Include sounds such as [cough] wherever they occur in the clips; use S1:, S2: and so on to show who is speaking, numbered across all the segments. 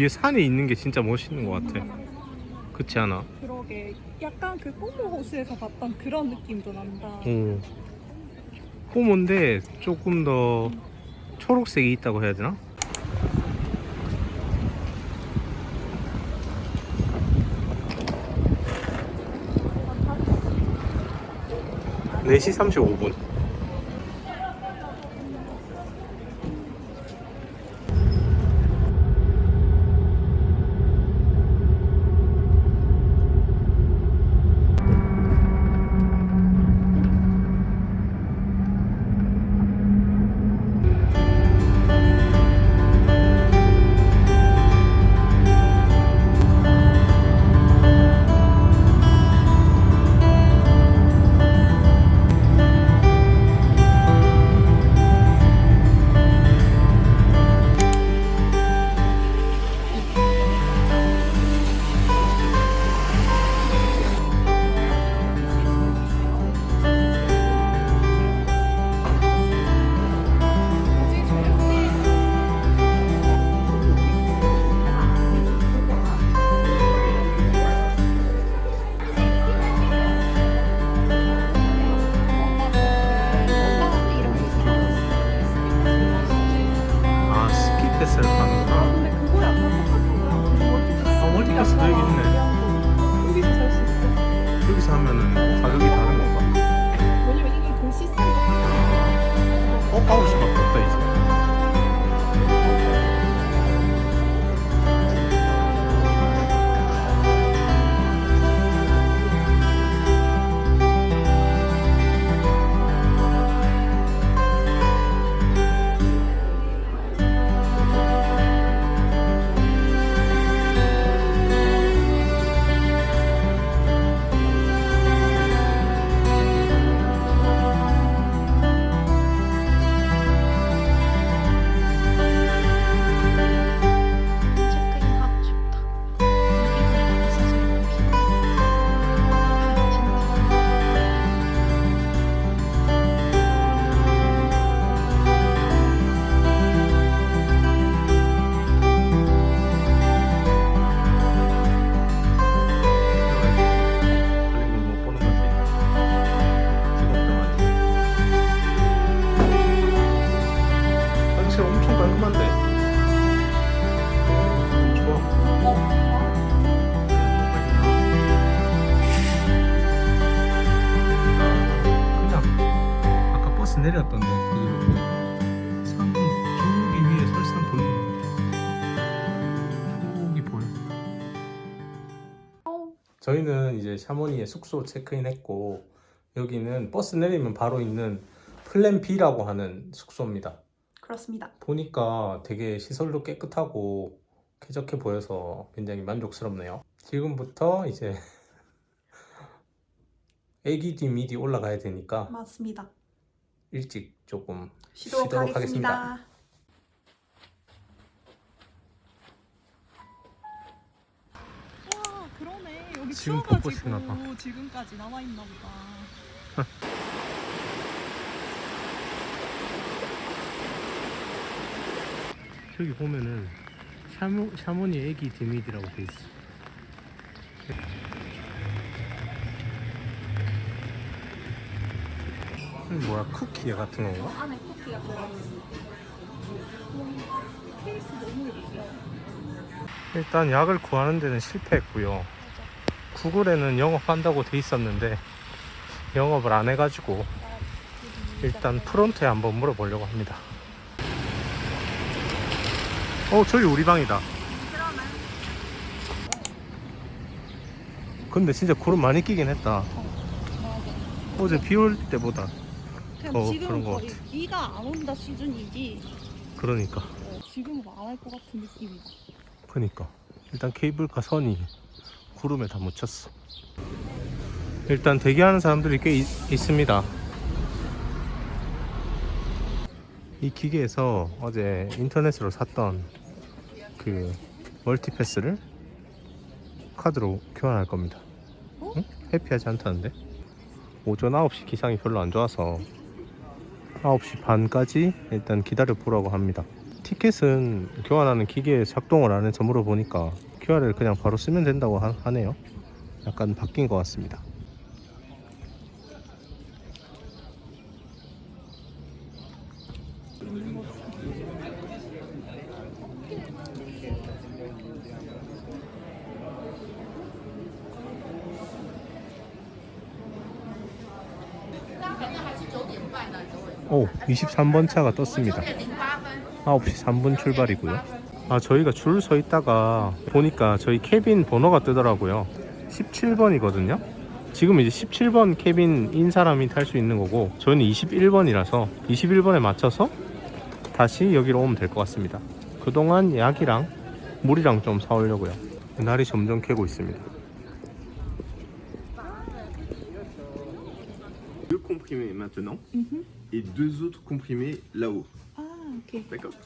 S1: 뒤에 산이 있는 게 진짜 멋있는 것 같아. 그렇지 않아?
S2: 그러게 약간 그 꼬모 호수에서 봤던 그런 느낌도 난다.
S1: 오. 호모인데 조금 더 초록색이 있다고 해야 되나? 네시 35분. 스키 패스를 파는구나.
S2: 근데 그거 약간 똑같은 거야.
S1: 아, 멀티패스도 여기 있네.
S2: 여기서 살수 있어.
S1: 여기서 하면은 가격이 다른 건가?
S2: 왜냐면 이게 돈 시스템
S1: 어, 아홉 시밖에 없다 이제. 샤머니에 숙소 체크인했고 여기는 버스 내리면 바로 있는 플랜 B라고 하는 숙소입니다.
S2: 그렇습니다.
S1: 보니까 되게 시설도 깨끗하고 쾌적해 보여서 굉장히 만족스럽네요. 지금부터 이제 [laughs] 애기디 미디 올라가야 되니까
S2: 맞습니다.
S1: 일찍 조금
S2: 쉬도록,
S1: 쉬도록
S2: 하겠습니다. 와
S1: 지금
S2: 추워가지고
S1: 벚꽃이나 봐.
S2: 지금까지 남아 있나 보다. [laughs]
S1: 저기 보면은 샤모, 샤모니 애기 디미디라고 돼 있어. 뭐야 쿠키 같은 건가?
S2: 안에 쿠키가 들어있어. 케이스 너무 예뻐.
S1: 일단 약을 구하는 데는 실패했고요. 구글에는 영업한다고 돼 있었는데 영업을 안 해가지고 일단 프론트에 한번 물어보려고 합니다. 어 저기 우리 방이다. 근데 진짜 구름 많이 끼긴 했다. 어제 비 올 때보다
S2: 지금
S1: 그런 것
S2: 거의 비가 안 온다 수준이지.
S1: 그러니까
S2: 어, 지금은 안 할 것 같은 느낌이다.
S1: 그니까 일단 케이블카 선이 구름에 다 묻혔어 일단 대기하는 사람들이 꽤 있, 있습니다 이 기계에서 어제 인터넷으로 샀던 그 멀티패스를 카드로 교환할 겁니다
S2: 어?
S1: 응? 해피하지 않다는데 오전 9시 기상이 별로 안 좋아서 9시 반까지 일단 기다려 보라고 합니다 티켓은 교환하는 기계에 작동을 안 해서 물어보니까 QR을 그냥 바로 쓰면 된다고 하, 하네요. 약간 바뀐 것 같습니다. 오, 23번 차가 떴습니다. 9시 3분 출발이고요. 아, 저희가 줄 서 있다가 보니까 저희 캐빈 번호가 뜨더라고요. 17번이거든요. 지금 이제 17번 캐빈인 사람이 탈 수 있는 거고, 저희는 21번이라서 21번에 맞춰서 다시 여기로 오면 될 것 같습니다. 그동안 약이랑 물이랑 좀 사오려고요. 날이 점점 캐고 있습니다.
S3: deux comprimés maintenant et deux autres comprimés là-haut.
S2: 아 오케이.
S3: D'accord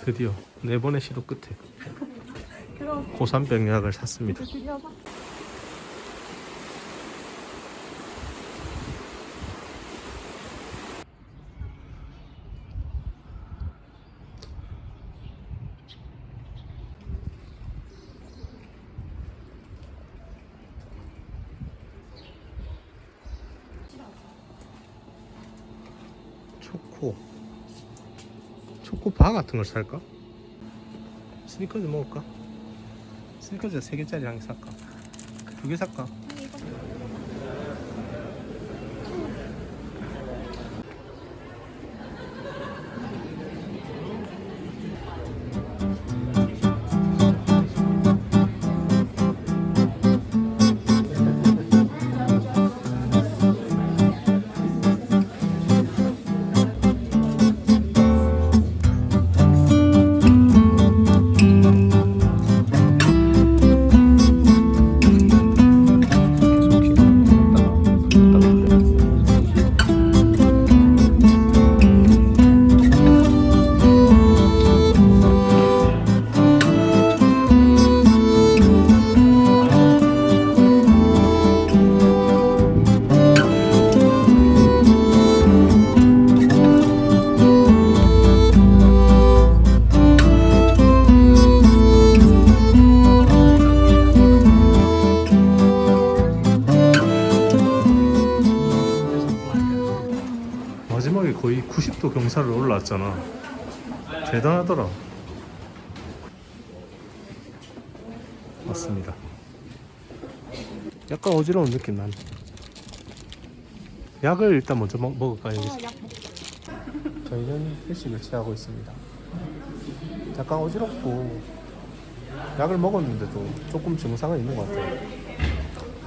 S1: 드디어 네 번의 시도 끝에
S2: 그럼
S1: 고산병 약을 샀습니다.
S2: 드디어 사.
S1: 초코 초코바 같은 걸 살까? 스니커즈 먹을까? 스니커즈 3개짜리 한 개 살까? 두 개 살까? 대단하더라. 맞습니다. 약간 어지러운 느낌 난. 약을 일단 먼저 먹, 먹을까요? 저희는 휴식을 취하고 있습니다. 약간 어지럽고 약을 먹었는데도 조금 증상은 있는 것 같아요.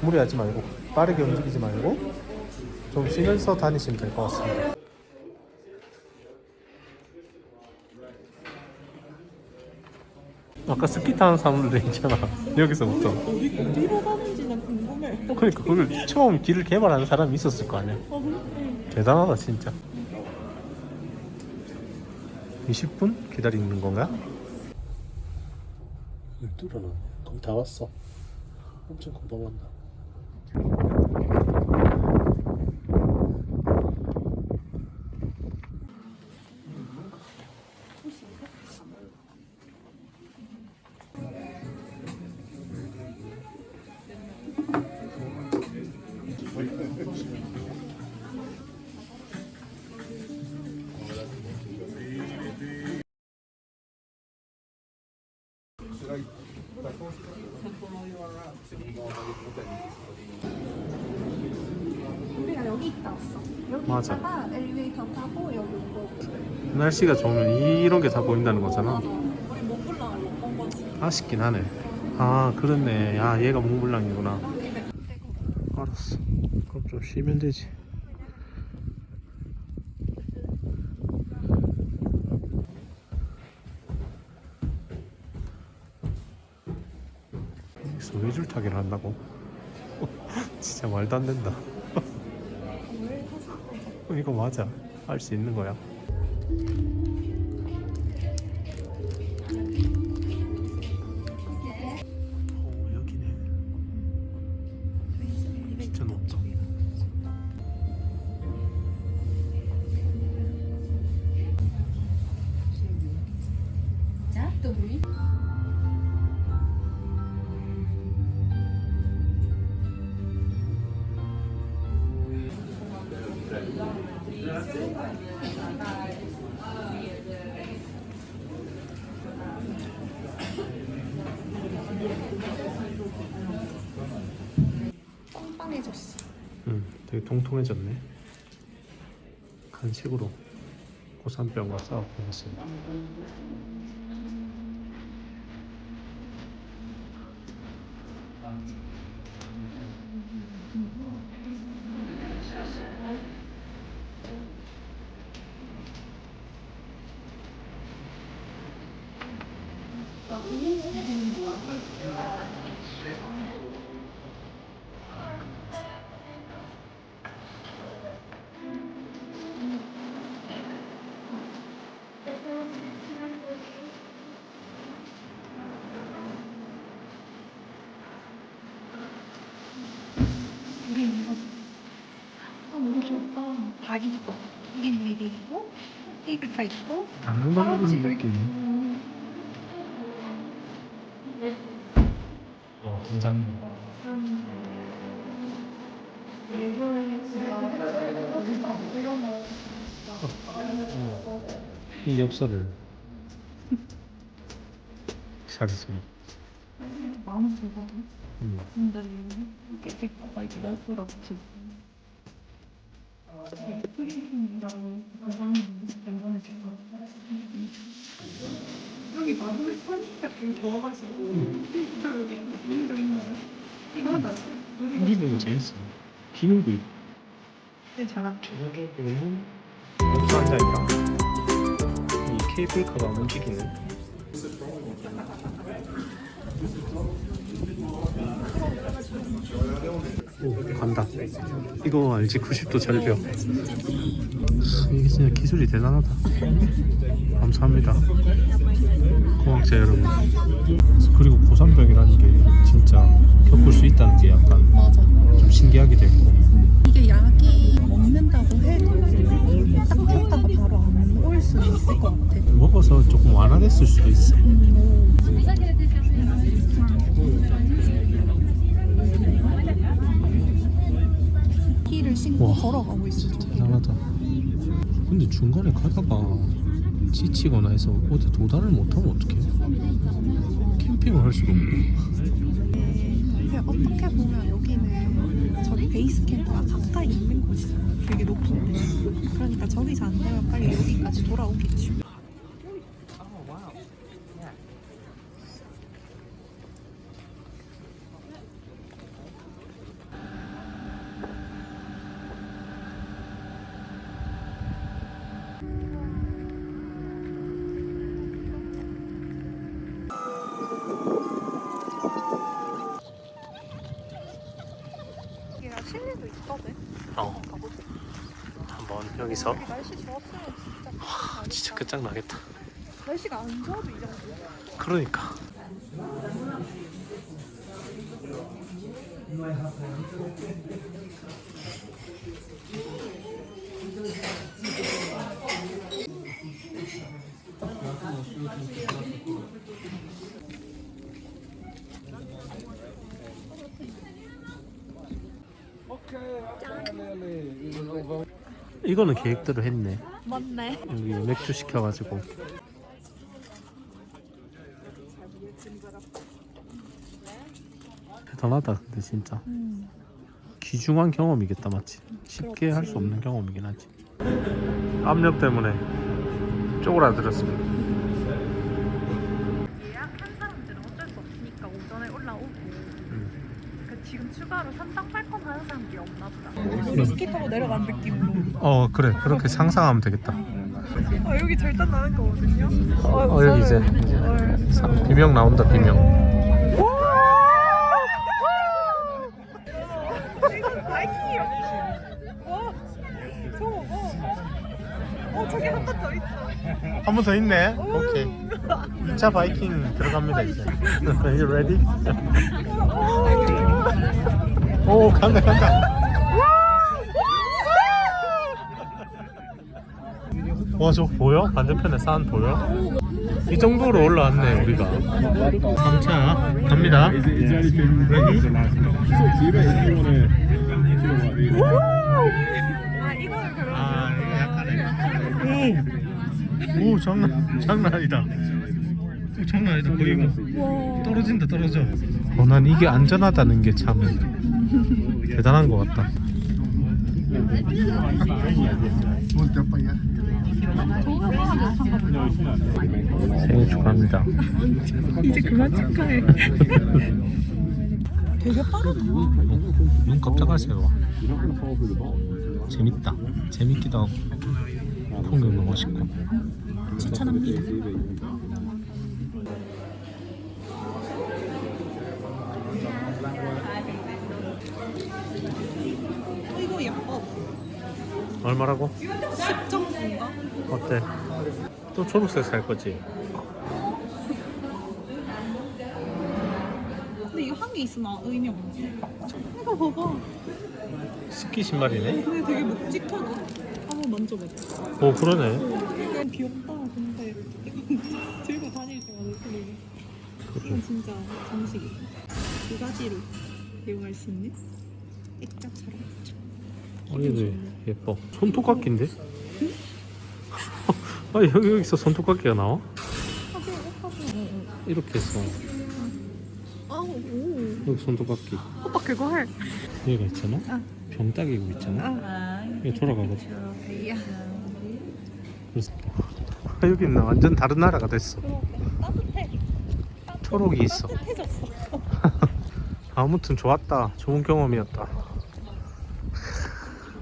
S1: 무리하지 말고 빠르게 움직이지 말고 좀 쉬면서 다니시면 될 것 같습니다. 아까 스키 타는 사람들도 있잖아. [laughs] 여기서부터.
S2: 어디로 가는지는 궁금해.
S1: 그러니까 그걸 처음 길을 개발하는 사람이 있었을 거 아니야.
S2: 어 근데
S1: 대단하다 진짜 20분 기다리는 건가? 뚫어놨네 거의 다 왔어 엄청 금방 간다 날씨가 좋으면 이런 게 다 보인다는 거잖아. 아쉽긴 하네. 아 그렇네. 야 얘가 몽블랑이구나. 알았어. 그럼 좀 쉬면 되지. 여기서 외줄 타기를 한다고? [laughs] 진짜 말도 안 된다. [laughs] 이거 맞아. 할 수 있는 거야 Thank you. 간식으로 고산병과 싸우고 있습니다.
S2: 우리 이거 아 너무 좋다. 닭이 있고 이게 웨이 있고 에이크가 있고
S1: 안 먹는 느낌. 어, 긴장. 이 엽서를 사겠습니다.
S2: 마음은 들거든.
S1: 음.
S2: 근데 이게 가 이게 날수록 지금 프리즘이랑 연관이 될거 여기 마블 편집가 좀 좋아가지고 여기 민도 있나요? 이거 하나
S1: 우리는 재밌어. 기능도 있고.
S2: 괜찮아.
S1: 전체적으로는 목수 한 장이랑 이 케이블카가 움직이는 간다. 이거 알지? 90도 절벽 이게 진짜 기술이 대단하다. 감사합니다. 고맙죠 여러분. 그리고 고산병이라는 게 진짜 겪을 수 있다는 게 약간
S2: 맞아.
S1: 좀 신기하기도 했고.
S2: 이게 약이 먹는다고 해도 딱 폈다가 바로 안 올 수는 있을 것 같아.
S1: 먹어서 조금 완화됐을 수도 있어.
S2: 키를 신고
S1: 와.
S2: 걸어가고 있어.
S1: 대단하다. 근데 중간에 가다가 지치거나 해서 어디 도달을 못하면 어떡해? 캠핑을 할 수가 없고.
S2: 근데 어떻게 보면 여기는 저기 베이스 캠프가 가까이 있는 곳이잖아. 되게 높은데. 그러니까 저기서 안 되면 빨리 여기까지 돌아오겠지.
S1: 여기서
S2: 여기 날씨 좋았으면 진짜
S1: 아, 진짜 끝장나겠다.
S2: 날씨가 안 좋아도 이 정도.
S1: 그러니까. 이거는 계획대로 했네.
S2: 맞네.
S1: 여기 맥주 시켜가지고 대단하다 근데 진짜
S2: 음.
S1: 귀중한 경험이겠다 맞지? 쉽게 할 수 없는 경험이긴 하지 압력 때문에 쪼그라들었습니다
S2: 예약한 사람들은 어쩔 수 없으니까 오전에 올라오고
S1: 음.
S2: 그 지금 추가로 산당팔건 하는 사람들이 없나 보다. 내려간 느낌으로.
S1: 어 그래 그렇게 상상하면 되겠다
S2: 아 여기 절단 나는 거거든요.
S1: 어 여기 이제, 이제 사- 비명 나온다 비명
S2: 이건. 와. 어 저기 한 번 더 있어.
S1: 한 번 더 있네 오케이 2차 바이킹 들어갑니다 이제 [laughs] You ready? 오 간다 간다 와 저 보여? 반대편에 산 보여? 이 정도로 올라왔네 우리가 3차 갑니다! 오 장난 장난 아니다 오, 장난 아니다 거의 뭐 떨어진다 떨어져 어, 난 이게 안전하다는 게 참 대단한 것 같다. 생일 축하합니다.
S2: 이제 그만 축하해. 되게 빠르다.
S1: 눈 깜짝하세요. 재밌다. 재밌기도 하고 풍경도 멋있고.
S2: 추천합니다. 어, 이거 예뻐.
S1: 얼마라고?
S2: 10점인가?
S1: 어때? 또 초록색 살 거지?
S2: 근데 이거 한 개 있으면 의미 없는데. 이거 봐봐.
S1: 스키 신발이네.
S2: 근데 되게 묵직하다. 한번 만져봐봐.
S1: 오 그러네.
S2: 이건 귀엽다. 근데 이건 [laughs] 들고 다닐 때마다 이렇게 이건 진짜 장식이야. 두 가지로 이용할 수 있는 액자처럼.
S1: 어이도 예뻐. 손톱깎이인데? [laughs] 아 여기 여기서 손톱깎이가 나와? 이렇게 했어.
S2: 오.
S1: 여기 손톱깎이.
S2: 오빠 그거 해.
S1: 얘가 있잖아.
S2: 아.
S1: 병 따개고 있잖아.
S2: 아.
S1: 이게 돌아가거든. 그래서 아, 여기는 완전 다른 나라가 됐어.
S2: 따뜻해.
S1: 초록이 있어. [laughs] 아무튼 좋았다. 좋은 경험이었다.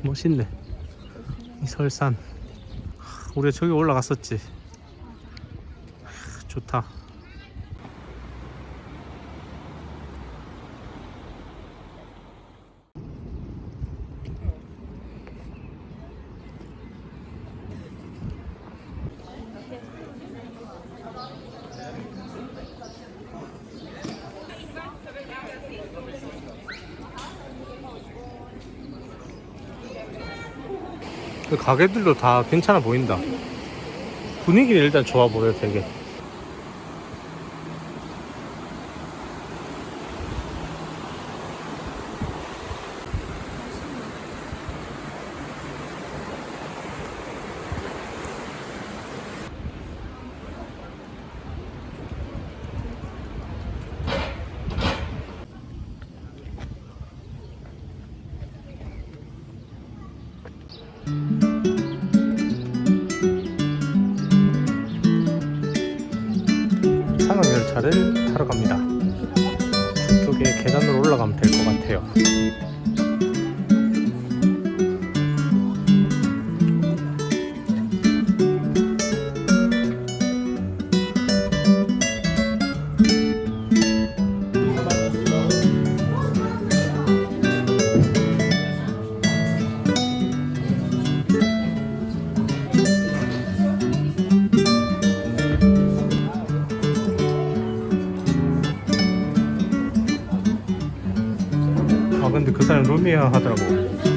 S1: 멋있네. 이 설산. 우리 저기 올라갔었지. 좋다. 가게들도 다 괜찮아 보인다. 분위기는 일단 좋아 보여, 되게. 같아요. 그 사람 루미아 하더라고.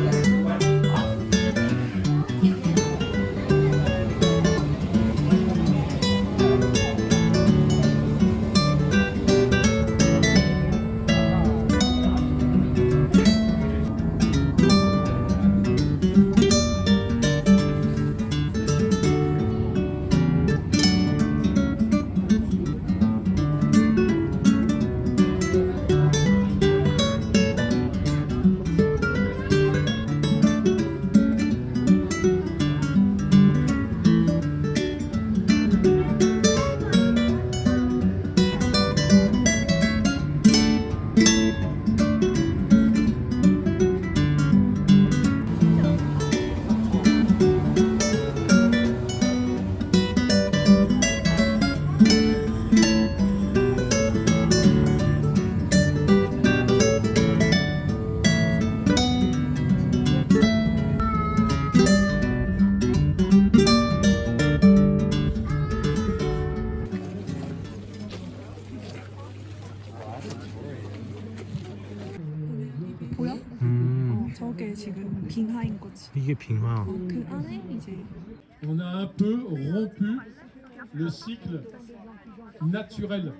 S4: Naturel.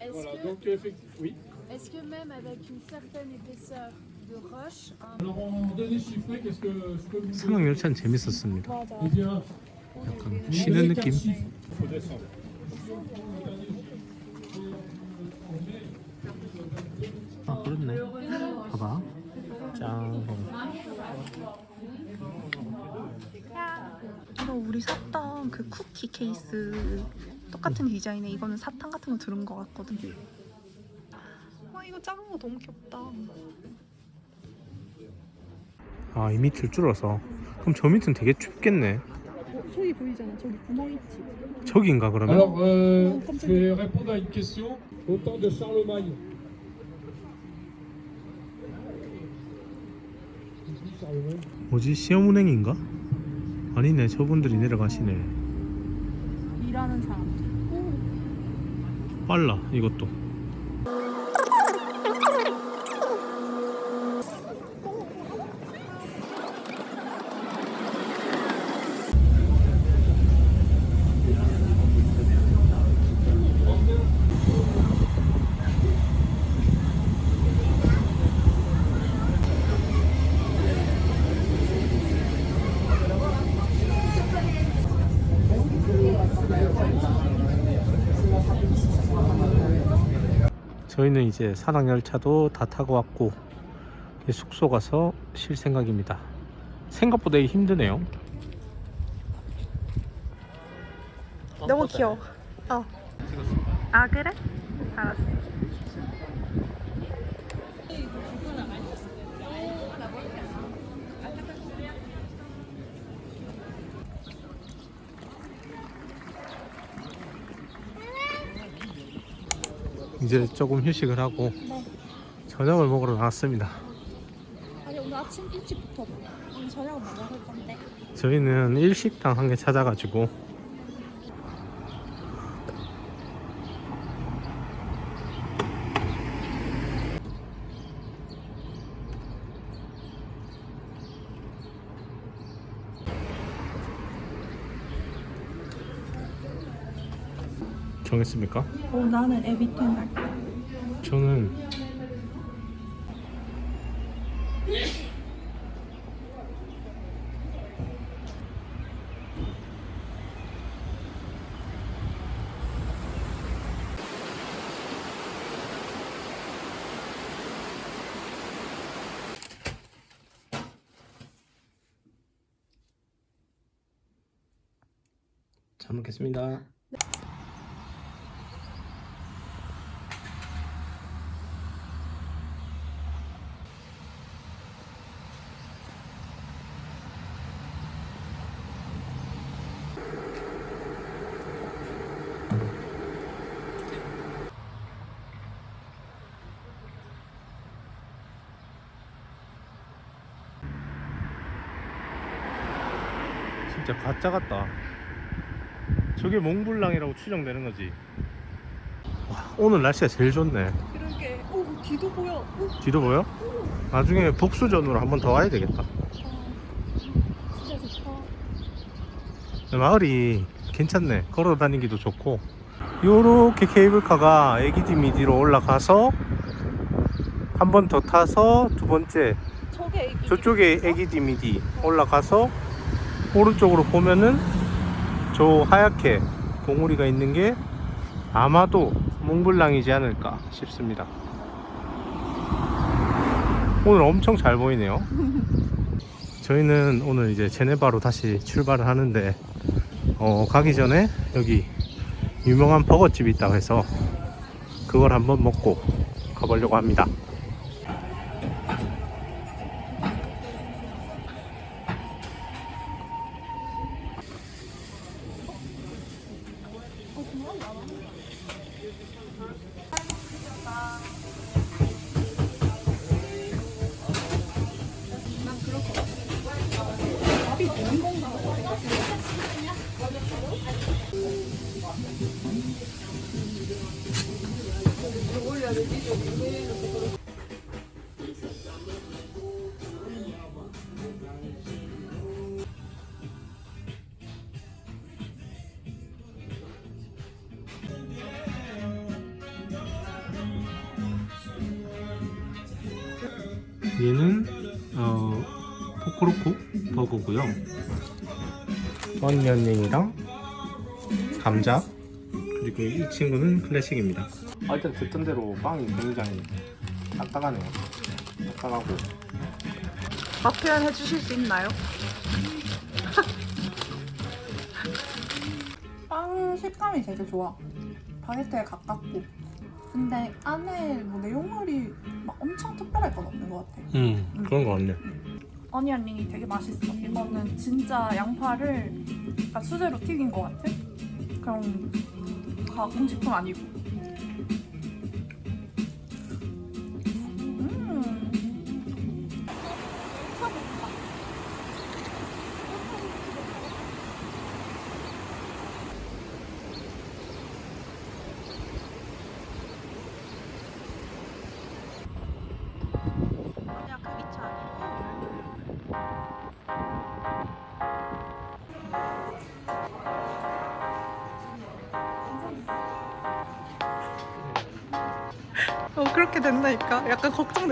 S5: Est-ce
S4: Voilà,
S5: que,
S4: donc effectivement, oui.
S5: est-ce que même avec une certaine épaisseur de roche, un
S4: Alors en données chiffrées, qu'est-ce que je peux vous dire
S1: 상암열차는 재밌었습니다.
S4: Eh bien,
S1: 약간 쉬는 느낌.
S4: faut descendre.
S1: 아 그렇네. 봐봐. 짱.
S2: 이거 우리 샀던 그 쿠키 케이스 똑같은 디자인에 이거는 사탕 같은 거 들은 것 같거든. 와 이거 작은 거 너무 귀엽다.
S1: 아, 이 밑을 줄어서. 그럼 저 밑은 되게 춥겠네.
S2: 저기 보이잖아. 저기 구멍 있지.
S1: 저기인가 그러면?
S4: Alors, euh, je vais répondre à une question. Au temps de Charlemagne. Charlemagne.
S1: 뭐지? 시험운행인가? 아니네. 저분들이 내려가시네.
S2: 일하는 사람들.
S1: 빨라 이것도. 저희는 이제 산악 열차도 다 타고 왔고 숙소 가서 쉴 생각입니다. 생각보다 힘드네요.
S2: 너무 귀여워. 어. 아 그래? 알았어.
S1: 이제 조금 휴식을 하고 저녁을 먹으러 나왔습니다.
S2: 아니 오늘 아침 일찍부터 오늘 저녁 뭐 먹을 건데?
S1: 저희는 일식당 한 개 찾아가지고 정했습니까?
S2: 어 나는 에비텐 할 거야.
S1: 저는 잘 먹겠습니다. 진짜 가짜 같다. 저게 몽블랑이라고 추정되는 거지. 와, 오늘 날씨가 제일 좋네.
S2: 그러게. 오 뒤도 보여. 오,
S1: 뒤도 보여? 나중에 복수전으로 한 번 더 와야 되겠다.
S2: 진짜 좋다.
S1: 마을이 괜찮네. 걸어 다니기도 좋고. 요렇게 케이블카가 애기디 미디로 올라가서 한 번 더 타서 두 번째
S2: 저게 애기.
S1: 저쪽에 애기디 미디 올라가서 오른쪽으로 보면은 저 하얗게 봉우리가 있는 게 아마도 몽블랑이지 않을까 싶습니다. 오늘 엄청 잘 보이네요. [laughs] 저희는 오늘 이제 제네바로 다시 출발을 하는데 어, 가기 전에 여기 유명한 버거집이 있다고 해서 그걸 한번 먹고 가보려고 합니다. 얘는 어 포크로코 버거고요. 언년링이랑 감자 그리고 이 친구는 클래식입니다. 아, 일단 듣던 대로 빵이 굉장히 딱딱하네요. 딱딱하고
S2: 맛 표현 해 주실 수 있나요? [laughs] 빵 식감이 되게 좋아. 바게트에 가깝고. 근데 안에 뭐 내용물이 막 엄청 특별할 건 없는 것 같아.
S1: 음 그런 거 같네.
S2: 어니언 링이 되게 맛있어. 이거는 진짜 양파를 약간 수제로 튀긴 것 같아. 그럼 가공식품 아니고.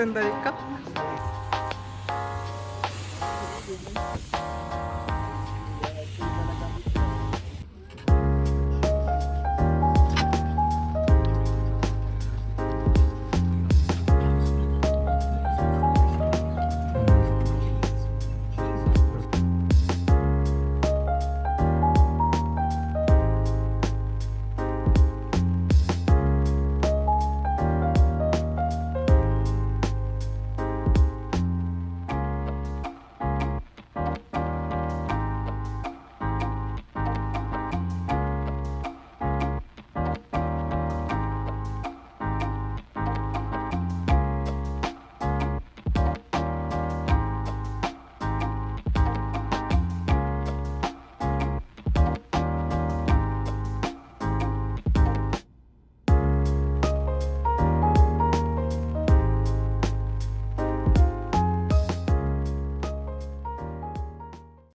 S2: 된다니까.